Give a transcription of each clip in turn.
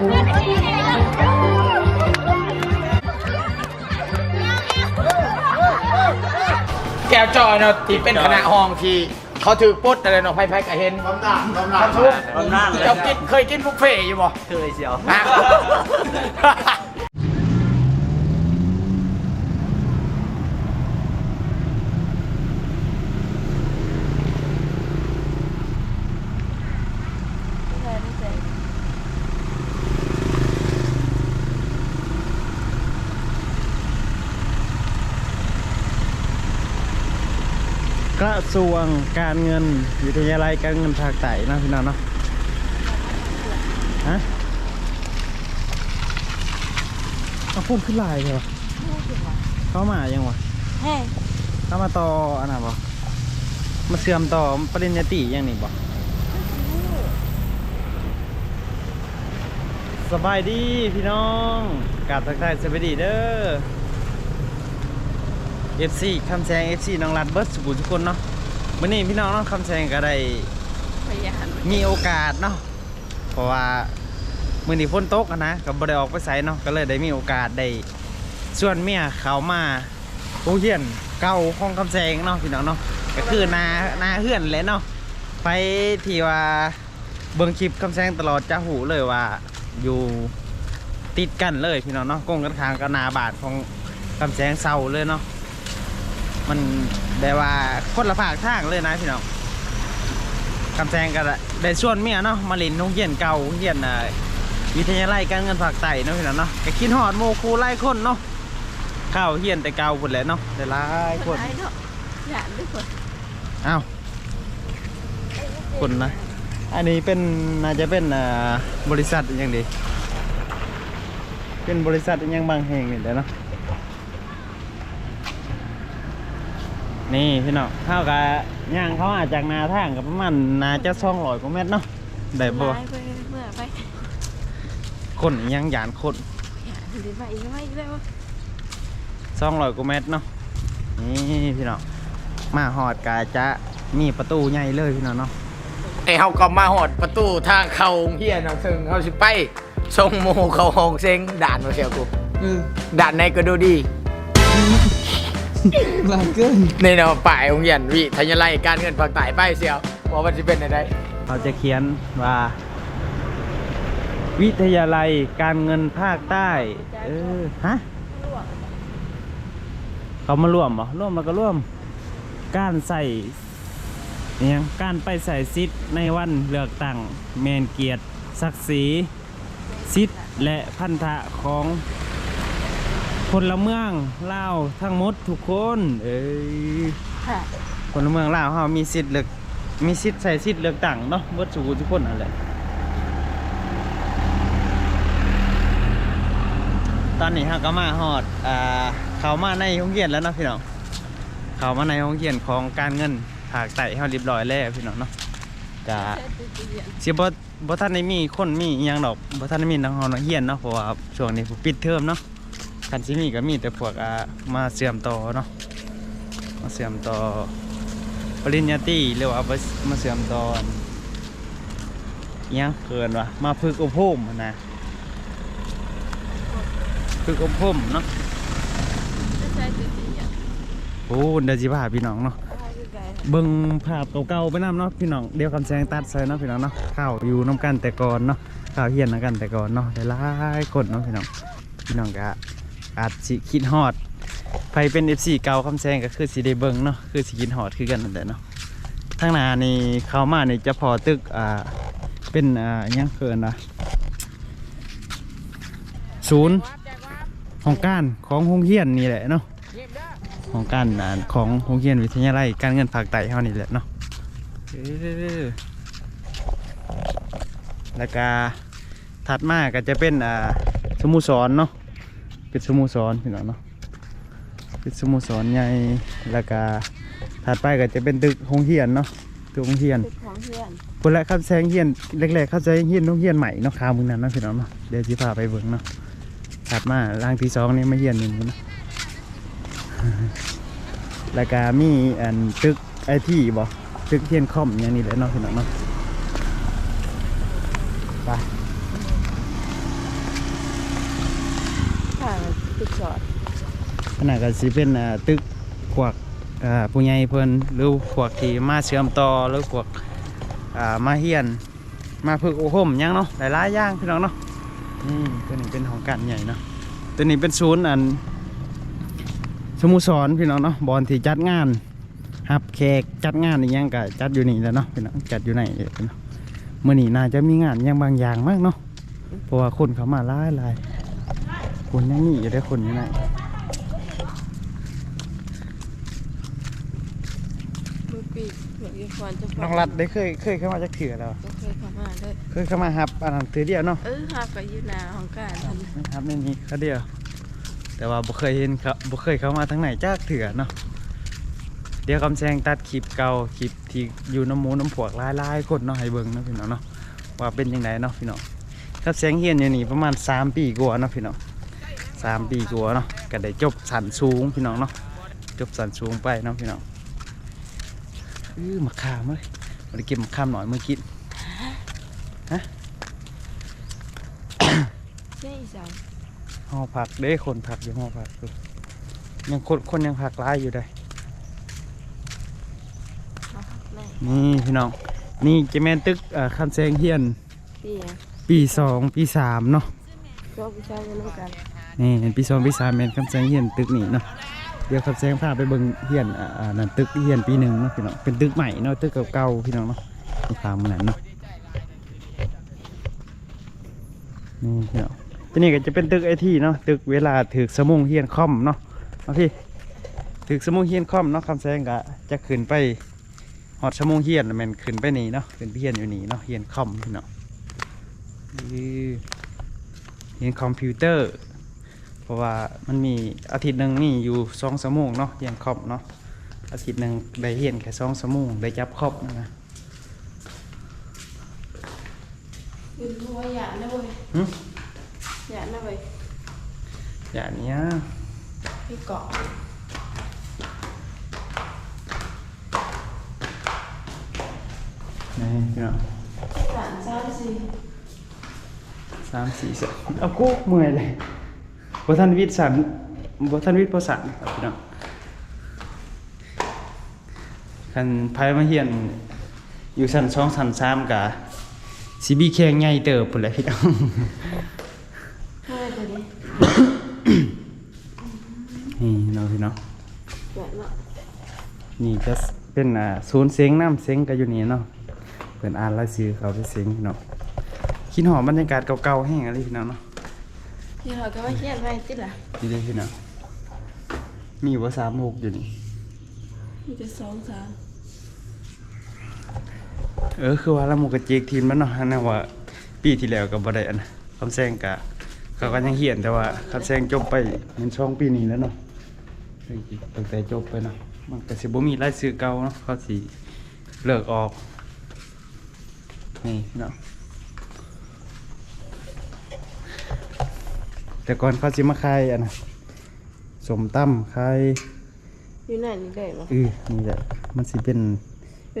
แก้วจอยเนาะที่เป็นคณะห้องที่ เขาถือปุ๊ดอะไรเนาะไพ่ไพ่กะเห็นบำนาบำนาทำทุกบำนาญเลยเจ้ากินเคยกินบุฟเฟ่ต์อยู่บ่เคยเชียว ฮะ กระทรวงการเงินวิทยาลัยการเงินภาคใต้เนาะพี่น้องเนาะฮะเอาพูดขึ้นลายเลยวะเข้ามายังวะเฮ้ยเข้ามาต่ออันน่ะบ่มาเสื่อมต่อปริญญาตรียังนี่บ่สบายดีพี่น้องกราบทักทายสวัสดีเด้อ FC คำแซง FC น้องรัดเบิร์ดสุขุมทุกคนเนาะมื่อนี้พี่น้องเน้องคำแซงก็ได้พยานมีโอกาสเนาะเพราะว่ามื่อนี้ฝนตกอะนะก็บ่ได้ออกไปไสเนาะก็เลยได้มีโอกาสได้ชวนเมียเขามาโรงเรียนเก่าของคำแซงเนาะพี่น้องเนาะก็คือนานาเฮือนแหละเนาะไปที่ว่าเบิ่งคลิปคำแซงตลอดจะหูเลยว่าอยู่ติดกันเลยพี่น้องเนาะกงกันข้างกับหนาบาทของคำแซงเศร้าเลยเนาะ มันได้ว่าคนละภาคทางเลยนะพี่น้องคำแซงก็ได้ส่วนเมียเนาะมาเลินโรงเรียนเก่าโรงเรียนอ่าวิทยาลัยการเงินภาคใต้เนาะพี่น้องเนาะก็คิดฮอดโมครูไล่คนเนาะเข้าเฮียนแต่เก่าพุ่นแหละเนาะแต่หลายคนไอ้เนาะหยานด้วยคนอ้าวคนนะอันนี้เป็นน่าจะเป็นอ่าบริษัทอหย่างดีเป็นบริษัทอหย่างบางแห่งนี่แหละเนาะ นี่พี่น้องเข้ากับย่างเขาอาจจากนาทางกับประมาณนาจะซ่องร้อยกว่าเมตรเนาะได้บ่ไปไปเมื่อไปคนอีหยังหยานคนหยานดูดิไปอีกไม่อีกแล้วซ่องร้อยกว่าเมตรเนาะนี่พี่น้องมาหอดกาจะมีประตูใหญ่เลยพี่น้องเนาะไอเฮาก็มาหอดประตูทางเข้าโรงเฮียนเนาะซึ่งเฮาสิไปส่งหมู่เข้าห้องเซ็งด่านมาเชียวกูด่านไหนก็ดูดี หลังเกินนี่เนาะป้ายโรงเรียนวิทยาลัยการเงินภาคใต้ไปเชียวว่ามันสิเป็นอะไรเขาจะเขียนว่า วิทยาลัยการเงินภาคใต้ เออฮะเขามาร่วมเหรอร่วมแล้วก็ร่วม การใส่อิหยังการไปใส่ซิทธิ์ในวันเลือกตั้งแมนเกียรติศักดิ์ศรีซิทธิ์และพันธะของ พลเมืองลาวทั้งหมดทุกคน เอ้ยค่ะพลเมืองลาวเขามีสิทธิ์เลือกมีสิทธิ์ใส่สิทธิ์เลือกตั้งเนาะเบิดสู่ทุกคนนั่นแหละตอนนี้เราก็มาฮอดอ่าเขามาในห้องเรียนแล้วเนาะพี่น้องเขามาในห้องเรียนของการเงินภาคใต้เฮาเรียบร้อยแล้วพี่น้องเนาะกะสิบ่บ่ทันได้มีคนมีอิหยังดอกบ่ทันได้มีนักเฮานักเรียนเนาะเพราะว่าช่วงนี้ปิดเทอมเนาะ คันสิมีก็มีแต่พวกอ่ามาเสื่อมต่อเนาะมาเสื่อมต่อปริญญาตรีหรือว่ามามาเสื่อมต่อนยังเกินวะมาฝึกอบรมหั้นนะฝึกอบรมเนาะไม่ใช่จุดที่หยานโอ้เดี๋ยวสิพาพี่น้องเนาะเบิ่งภาพเก่าๆไปนํเนาะพี่น้องเดี๋ยวคำแสงตัดใส่เนาะพี่น้องเนาะข้าวอยู่น้ำกันแต่ก่อนเนาะข้าวเฮียนน้ำกันแต่ก่อนเนาะได้หลายคนเนาะพี่น้องพี่น้องก็ อาจสิคิดฮอดใครเป็น FC เก่าคำแสงก็คือสิได้เบิงเนาะคือสิคิดฮอดคือกันนั่นแหละเนาะทางหน้านี่เข้ามานี่จะพอตึกอ่าเป็นอ่าอิหยังเกินนะศูนย์ของการของโรงเรียนนี่แหละเนาะของการอ่านของโรงเรียนวิทยาลัยการเงินภาคใต้เฮานี่แหละเนาะแล้วก็ถัดมาก็จะเป็นอ่าสมุสรเนาะ เป็นสโมุสรพี่น้องเนาะเป็นสโมุสรใหญ่แล้วก็ถัดไปก็จะเป็นตึกโรงเรียนเนาะตึกโรงเรียนตึกของเพื่อนพนแหละครับแซงเฮียนแรกๆเข้าใจเฮียนโรงเรียนใหม่เนาะคามึงนั้นเนาะพี่น้องเนาะเดี๋ยวสิพาไปเบิ่งเนาะถัดมาร่างที่สองนี่มาเฮียนนี่มึงเนาะแล้วก็มีอันตึกไอที่บ่ตึกเทียนคอมอย่างนี้แหละเนาะพี่น้องเนาะไปางตึกสอดขนาดก็สิเป็นตึกพวกอ่าผู้ใหญ่เพิ่นหรือพวกที่มาเชื่อมต่อหรือพวกมาเฮียน มาฝึกอบรมยังเนาะหลายๆอย่างพี่น้องเนาะนี่ตัวนี้เป็นของการใหญ่เนาะตัวนี้เป็นศูนย์อันสโมุสรพี่น้องเนาะบอลที่จัดงานฮับแขกจัดงานอีกยังก็จัดอยู่นี่แล้วเนาะพี่น้องจัดอยู่ไหนเนาะมื่อนี้น่าจะมีงานยังบางอย่างมากเนาะเพราะว่าคนเขามาหลายหลายๆ คนยังนี่อยู่ได้คนอยู่ไหนมือปีกเหมือนกับฟอนจะน้องรัดได้เคยเคยเข้ามาจากเถื่อแล้วก็เคยเข้ามาเลยเคยเข้ามาฮับอันนั้นถือเดียวเนาะเออหากับยูนาของการทำฮับในนี้เขาเดียว แต่ว่าบ่เคยเห็นครับบ่เคยเข้ามาทางไหนจากเถื่อเนาะเดี๋ยวคำแซงตัดคลิปเก่าคลิปที่อยู่น้ำหมูน้ำผวกหลายๆคนเนาะให้เบิ่งเนาะพี่น้องเนาะว่าเป็นยังไงเนาะพี่น้องครับแซงเฮียนอยู่นี่ประมาณ 3 ปีกว่าเนาะพี่น้อง สามปีกว่าเนาะก็ได้จบสันสูงพี่น้องเนาะจบสันสูงไปเนาะพี่น้องอือมาขามเลยมาได้เก็บมาขามหน่อยเมื่อกี้ใช่สาวหอผักเด้คนผักอยู่หอผักอยู่ยังคนคนยังผักร้ายอยู่ได้มาพักแม่นี่พี่น้องนี่จะแม่นตึกเอ่อคันแซงเฮียน ปีอะปีสองปีสามเนาะก็ผู้ชายกันแล้วกัน นี่เห็นปีสองปีสามแมนคันแซงเฮียนตึกนี่เนาะเดี๋ยวคันแซงพาไปเบิ่งเฮียนอ่านั่นตึกเฮียนปีหนึ่งเนาะพี่น้องเป็นตึกใหม่เนาะตึกเก่าๆพี่น้องเนาะตามมันนั้นเนาะนี่พี่น้องที่นี่ก็จะเป็นตึกไอทีเนาะตึกเวลาถือสมุงเฮียนคอมเนาะเอาพี่ถึกสมุงเฮียนคอมเนาะคำแซงกะจะขึ้นไปหอดสมุงเฮียนแมันขึ้นไปนี่เนาะขึ้นไปเฮียนอยู่นี่เนาะเฮียนคอมพี่เนาะนี่เฮียนคอมพิวเตอร์ ราะว่ามันมีอาทิตย์หนึ่งมีอยู่สองสมุงเนาะเฮียนคอมเนาะอาทิตย์หนึ่งได้เฮียนแค่สองสมุงได้จับคอมนะนะเป็นเพราะว่าหยาดนะเว้ยหึหยาดนะเว้ยอย่างเนี้ยพี่เกาะนี่พี่เนาะหลานเศร้าสิสามสี่สเอากูเมื่อยเลย บท่านวิทย์สันบท่านวิทย์ประสันครับพี่น้องคันไพมาเฮียนอยู่ชั้นสองชั้นสามกะซีบีแข็งใหญ่เติบพุ่นแหละพี่น้องเฮ้ยตัวนี้นี่เนาะพี่น้องหยาดเนาะนี่จะเป็นอ่าศูนย์เสียงน้ำเสียงก็อยู่นี่เนาะเป็นอ่านรายชื่อเขาไปเสียงพี่น้องคิดหอมบรรยากาศเก่าๆแห้งอะไรพี่น้องเนาะ ที่เราก็ไม่เครียดไว้ติดล่ะนี่เลยพี่น้องมีอยู่ว่าสามหกอยู่นี่มีแต่สองสามเออคือว่าละหมูกระเจกทีมมันเนาะนะว่า ปีที่แล้วก็บ่ได้อันนะคำแซงกะเขาก็ยังเหียนแต่ว่าคำแซงจบไปมันช่องปีนี้แล้วเนาะตั้งแต่จบไปเนาะมันก็สิบ่มีรายชื่อเก่าเนาะเขาสิเลิกออกนี่เนาะ แต่ก่อนเขาสิมาขายอันนะสมตั้มขายอยู่ไหนนี่ได้บ่เออนี่แหละมันสิเป็น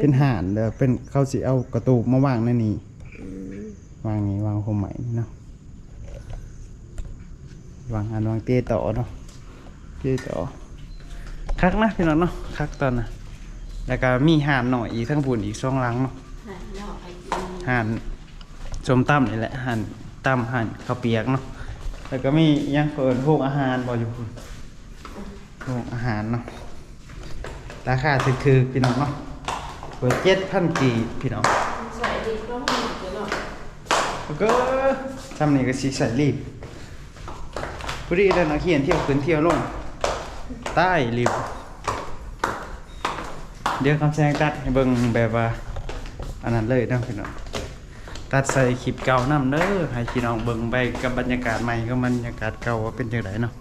เป็นห่านเด้อเป็นเขาสิเอากระตูกมาวางในนี่อืมวางนี้วางโคมใหม่นี่เนาะวางอันวางเตะต่อเนาะเตะต่อคักนะพี่น้องเนาะคักตอนน่ะแล้วก็มีห่านหน่อยอีกทั้งบุญอีกสองหลังเนาะหาเนาะไอ้กินห่านสมตั้มนี่แหละห่านตั้มห่านข้าวเปียกเนาะ แล้วก็มียังเปิดพวกอาหารบ่อยู่คุณพวกอาหารเนาะราคาถือๆพี่น้องเนาะเปิดเจ็ดพันกีบพี่น้องใส่ดีก็มีเนาะแล้วก็ทำนี่ก็สีใส่รีบพอดีเดินนักเขียนเที่ยวขึ้นเที่ยวลงใต้รีบเดี๋ยวคำแซงตัดให้เบิ่งแบบว่าอันนั้นเลยนะพี่น้อง ตัดใส่คลิปเก่านํเด้อให้พี่น้องเบิ่งไปกับบรรยากาศใหม่กับบรรยากาศเก่าว่าเป็นจังไดเนาะ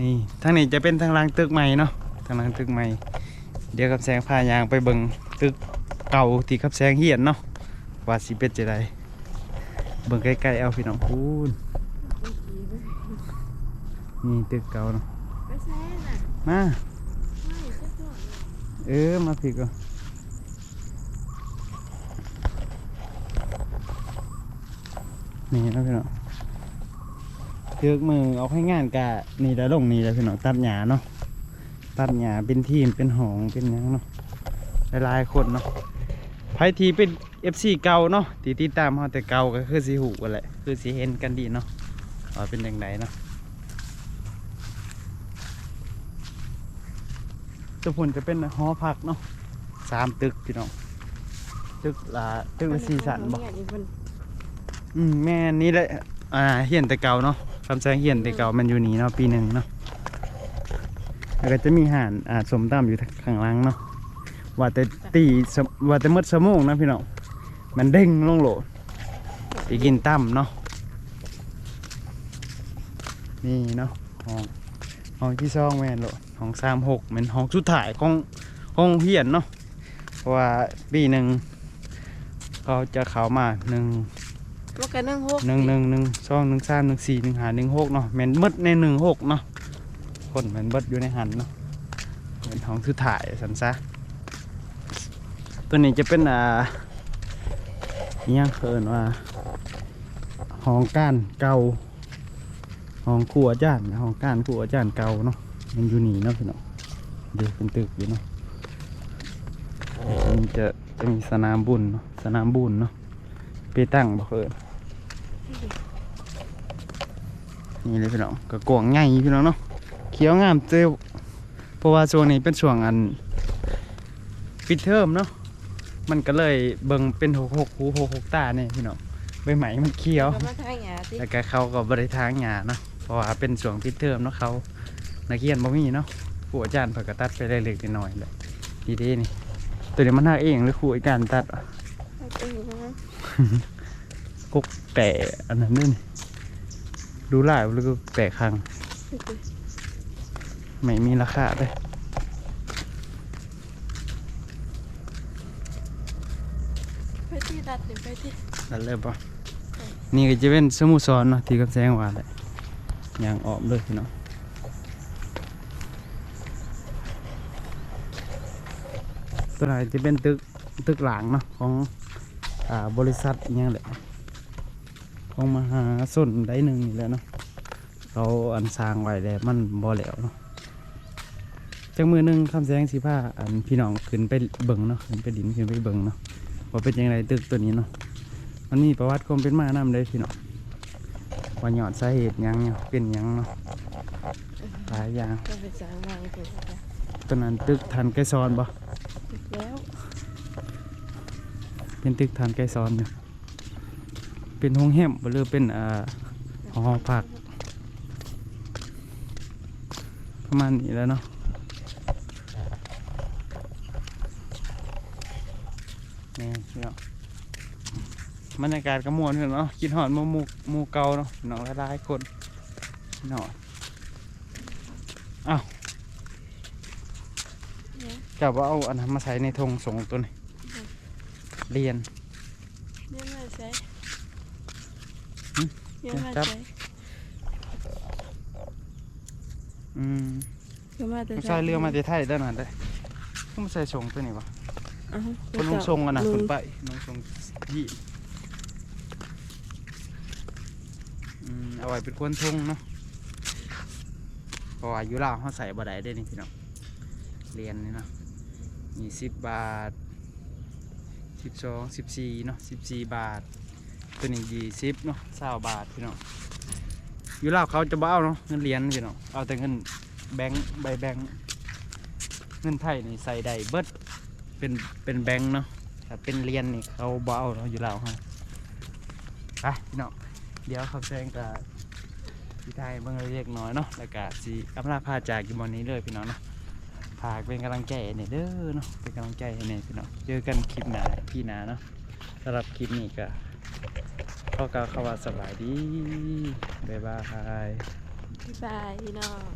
นี่ทางนี้จะเป็นทางหลางตึกใหม่เนาะทางหลางตึกใหม่ เดี๋ยวคำแซงพายางไปเบิ่งตึกเก่าที่คำแซงเฮียนเนาะว่าสิเป็นจังไดเบิ่งใกล้ๆเอาพี่น้องพูนนี่ตึกเก่าเนาะไปแซ่น่ะมาไม่ก็ตัวเออมาผิดก่อน นี่นะพี่น้องเทือกมือเอาให้งานกะนี่แล้วลงนี่แล้วพี่น้องตัดหญ้าเนาะตัดหญ้าเป็นทีมเป็นหองเป็นยังเนาะหลายๆคนเนาะไผทีเป็น FC เก่าเนาะที่ติดตามเฮาแต่เก่าก็คือสิหูกันแหละคือสิเห็นกันดีเนาะว่าเป็นจังไดเนาะทุกคนจะเป็นหอพักเนาะสามตึกพี่น้องตึกละตึกละสี่สันบ่เนี่ยนี่มัน อืมแม่นี่แหละอ่าเฮียนแต่เก่าเนาะคำแสงเฮียนแต่เก่ามันอยู่นี่เนาะปีหนึ่งเนาะแล้วก็จะมีห่านอ่าสมตำอยู่ข้างล่างเนาะว่าแต่ตีสมว่าแต่มดสมองนะพี่น้องมันเด้งลงโหลไปกินตั้มเนาะนี่เนาะห้องห้องที่ซองแม่นโหลห้องสามหกเป็นห้องสุดท้ายของห้องเฮียนเนาะเพราะว่าปีหนึ่งเขาจะเข้ามาหนึ่ง มันก็นึ่งหกหนึ่งหนึ่งหนึ่งสองหนึ่งสามหนึ่งสี่หนึ่งหาหนึ่งหกเนาะแมนเบิดในหนึ่งหกเนาะคนแมนเบิดอยู่ในหันเนาะเป็นท้องคือถ่ายสันซะตัวนี้จะเป็นอ่าอิหยังเคินว่าห้องก้านเก่าห้องครัวอาจารย์ห้องก้านครัวอาจารย์เก่าเนาะมันอยู่นี่เนาะพี่เนาะเดี๋ยวเป็นตึกอยู่เนาะมันจะจะมีสนามบุญเนาะสนามบุญเนาะไปตั้งบ่เคย นี่เลยพี่น้องก็กวางไงพี่น้องเนาะเขียวงามเจ้าเพราะว่าช่วงนี้เป็นช่วงอันปิดเทอมเนาะมันก็เลยเบิ่งเป็นหกหกหูหกหกตาเนี่ยพี่น้องใบไหมมันเขียวก็มาทางหยาติแล้วก็เขาก็บริทางหยาเนาะเพราะว่าเป็นช่วงปิดเทอมเนาะเขานักเรียนบ่มีเนาะครูอาจารย์เพิ่นก็ตัดไปเล็กๆน้อยๆเลยดีเด้นี่ตัวนี้มันหักเองหรือครูอาจารย์ตัดอะเออนะ กกแต่อันนั้นนี่นี่ดูหลายแล้วก็แปะครั้งไม่มีราคาเลยไปที่ตัดหรือไปที่นั่นเลยปะนี่ก็จะเป็นสมุสรเนาะที่กำแสงว่าเลยยางออกเลยพี่น้องตัวไหนจะเป็นตึกตึกหลังเนาะของอ่าบริษัทอหยังแหละ ของมหาสนได้หนึ่งนี่แหละเนาะเขาอันสร้างไว้แล้วมันบ่แล้วเนาะจากมือหนึ่งคำแสงสีผ้าอันพี่น้องขึ้นไปเบิ่งเนาะขึ้นไปดินขึ้นไปเบิ่งเนาะว่าเป็นยังไงตึกตัวนี้เนาะมันมีประวัติความเป็นมานำเลยพี่น้องว่าหยอดสาเหตุหยังเนี่ยเป็นหยังเนาะหลายอย่างก็ไปสร้างวางตัวจ้ะตอนนั้นตึกทันไกรซ้อนบ่แล้ว เป็นตึกทันไกรซ้อนเนี่ย เป็นห้องแฮมบ่หรือเป็นอ่าหอพัก ประมาณนี้แล้วเนาะนี่พี่น้องบรรยากาศก็ม่วนขึ้นเนาะกินหอดหมูหมูมูเกาเนาะพี่น้องหลายๆคนพี่น้องเนี่ยจะว่าเอาอันนั้นมาใส่ในธงสงตัวนี้เรียนเนี่ยมาใช้ หึเนี่ยมาจับใช้อืมก็มาแต่ไม่ใช่เรือมาแต่ไทยด้านนั้นได้ก็มาใส่สงฆ์ตัวนี้วะอ้าวคนลงทรงอะนะลุคนไปลงทรงยี่อืมเอาไว้เป็นคนทงเนาะเพราะว่าอยู่ลาวเขาใส่บ่ได้ได้นี่พี่น้องเรียนนี่เนาะมีสิบบาทสิบสองสิบสี่เนาะสิบสี่บาท ตัวนี้ยี่สิบเนาะเศร้าบาทพี่น้องอยู่ลาวเขาจะบ้าเนาะเงินเหรียญพี่น้องเอาแต่เงินแบงค์ใบแบงค์เงินไทยนี่ใส่ได้เบิดเป็นเป็นแบงค์เนาะถ้าเป็นเหรียญนี่เขาบ้าเนาะอยู่ลาวเขาไปพี่น้องเดี๋ยวเขาแซงกับพี่ไทยเบิ่งเล็กน้อยเนาะแล้วก็สีอำลาพาจากอยู่บนนี้เลยพี่น้องเนาะฝากเป็นกำลังใจให้เนี่ยเด้อเนาะเป็นกำลังใจให้เนี่ยพี่น้องเจอกันคลิปหน้าพี่หนาเนาะสำหรับคลิปนี้ก็ ก็กล่าวคำว่าสบายดี บ๊ายบาย บ๊ายบายพี่น้อง